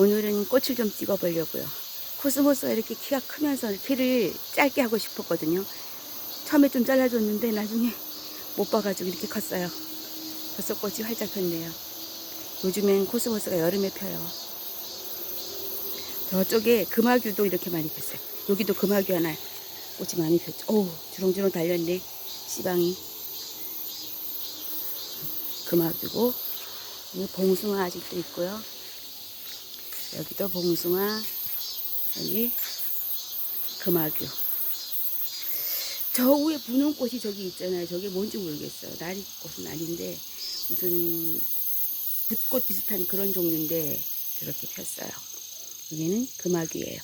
오늘은 꽃을 좀 찍어 보려고요. 코스모스가 이렇게 키가 크면서 키를 짧게 하고 싶었거든요. 처음에 좀 잘라줬는데 나중에 못 봐가지고 이렇게 컸어요. 벌써 꽃이 활짝 폈네요. 요즘엔 코스모스가 여름에 펴요. 저쪽에 금화규도 이렇게 많이 폈어요. 여기도 금화규 하나 꽃이 많이 폈죠. 오, 주렁주렁 달렸네. 씨방이. 금화규고, 이 봉숭아 아직도 있고요. 여기도 봉숭아, 여기 금화규. 저 위에 분홍 꽃이 저기 있잖아요. 저게 뭔지 모르겠어요. 나리 꽃은 아닌데, 무슨 붓꽃 비슷한 그런 종류인데, 저렇게 폈어요. 여기는 금화규예요.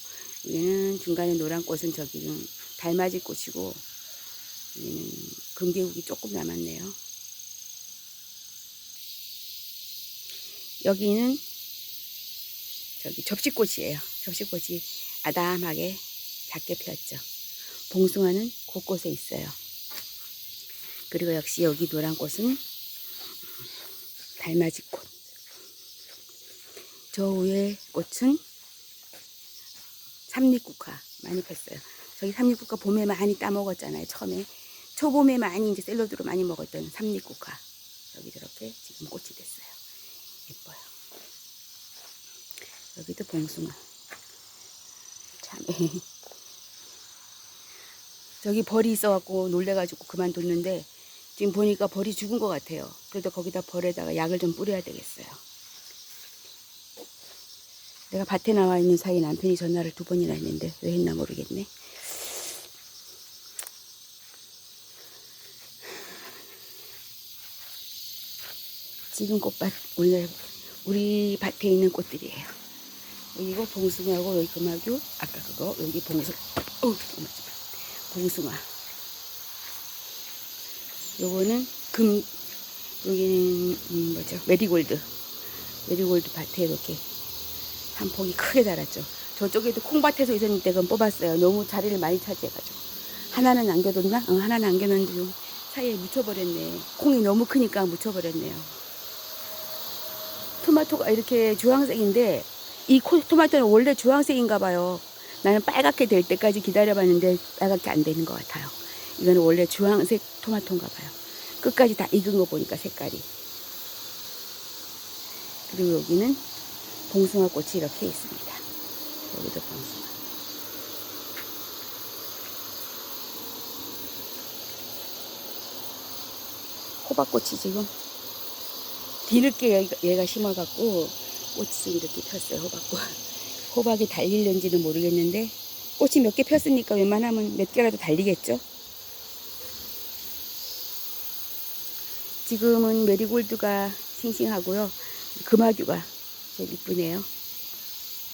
여기는 중간에 노란 꽃은 저기는 달맞이 꽃이고, 여기는 금계국이 조금 남았네요. 여기는 저기 접시꽃이에요. 접시꽃이 아담하게 작게 피었죠. 봉숭아는 곳곳에 있어요. 그리고 역시 여기 노란 꽃은 달맞이 꽃. 저 위에 꽃은 삼립국화 많이 폈어요. 저기 삼립국화 봄에 많이 따먹었잖아요. 처음에 초봄에 많이 이제 샐러드로 많이 먹었던 삼립국화. 여기 저렇게 지금 꽃이 됐어요. 예뻐요. 여기도 봉숭아. 참. 저기 벌이 있어갖고 놀래가지고 그만뒀는데 지금 보니까 벌이 죽은 것 같아요. 그래도 거기다 벌에다가 약을 좀 뿌려야 되겠어요. 내가 밭에 나와 있는 사이 남편이 전화를 두 번이나 했는데 왜 했나 모르겠네. 지금 꽃밭 오늘 우리 밭에 있는 꽃들이에요. 여기고 봉숭아고 여기 금화규 아까 그거 여기 봉숭 어 봉숭아 요거는 금 여기는 음, 뭐죠 메리골드 메리골드 밭에 이렇게 한 폭이 크게 자랐죠. 저쪽에도 콩밭에서 있었는데 그건 뽑았어요. 너무 자리를 많이 차지해가지고 하나는 남겨뒀나? 응, 하나는 남겨놨는데 좀 사이에 묻혀버렸네. 콩이 너무 크니까 묻혀버렸네요. 토마토가 이렇게 주황색인데 이 코- 토마토는 원래 주황색인가 봐요. 나는 빨갛게 될 때까지 기다려봤는데 빨갛게 안 되는 것 같아요. 이거는 원래 주황색 토마토인가 봐요. 끝까지 다 익은 거 보니까 색깔이. 그리고 여기는 봉숭아 꽃이 이렇게 있습니다. 여기도 봉숭아. 호박꽃이 지금 뒤늦게 얘가, 얘가 심어갖고 꽃이 이렇게 폈어요. 호박꽃. 호박이 달릴는지는 모르겠는데 꽃이 몇 개 폈으니까 웬만하면 몇 개라도 달리겠죠. 지금은 메리골드가 싱싱하고요. 금화규가 제일 이쁘네요.